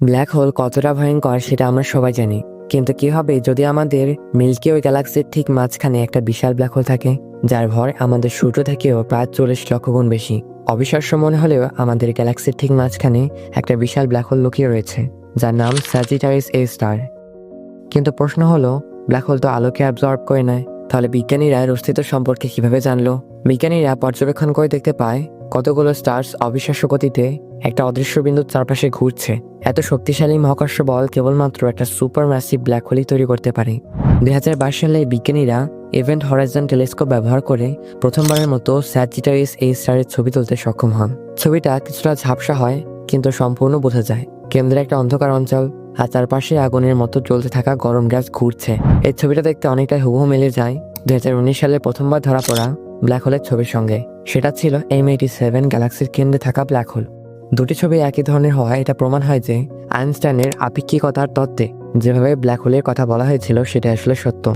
Black hole কতটা ভয়ঙ্কর সেটা আমরা সবাই জানি। কিন্তু কি হবে যদি আমাদের মিল্কি ওই গ্যালাক্সির ঠিক মাঝখানে একটা বিশাল ব্ল্যাক হোল থাকে, যার ভর আমাদের সূর্য থেকেও প্রায় চল্লিশ লক্ষ গুণ বেশি। অবিশ্বাস্য মনে হলেও আমাদের গ্যালাক্সির ঠিক মাঝখানে একটা বিশাল ব্ল্যাক হোল লুকিয়ে রয়েছে, যার নাম স্যাজিটারিস এ স্টার কিন্তু প্রশ্ন হলো ব্ল্যাক হোল তো আলোকে অ্যাবজর্ব করে নেয়, তাহলে বিজ্ঞানীরা অস্তিত্ব সম্পর্কে কীভাবে জানলো? বিজ্ঞানীরা পর্যবেক্ষণ করে দেখতে পায় কতগুলো স্টার্স অবিশ্বাস্য গতিতে একটা অদৃশ্য বিন্দুর চারপাশে ঘুরছে। এত শক্তিশালী মহাকর্ষ বল কেবলমাত্র একটা সুপার ম্যাসিভ ব্ল্যাক হোলই তৈরি করতে পারে। দুই হাজার বাইশ সালে বিজ্ঞানীরা ইভেন্ট হরাইজন টেলিস্কোপ ব্যবহার করে প্রথমবারের মতো স্যাজিটারিস এই স্টারের ছবি তুলতে সক্ষম হন। ছবিটা কিছুটা ঝাপসা হয়, কিন্তু সম্পূর্ণ বোঝা যায়। কেন্দ্রে একটা অন্ধকার অঞ্চল আর চারপাশে আগুনের মতো চলতে থাকা গরম গ্যাস ঘুরছে। এই ছবিটা দেখতে অনেকটা হুবহু মিলে যায়। দুই হাজার উনিশ সালে প্রথমবার ধরা পড়া ব্ল্যাক হোলের ছবির সঙ্গে। সেটা ছিল এম এইটি সেভেন গ্যালাক্সির কেন্দ্রে থাকা ব্ল্যাক হোল দুটি ছবি একই ধরনের হওয়ায় এটা প্রমাণ হয় যে আইনস্টাইনের আপেক্ষিকতার তত্ত্বে যেভাবে ব্ল্যাক হোলের কথা বলা হয়েছিল সেটা আসলে সত্য।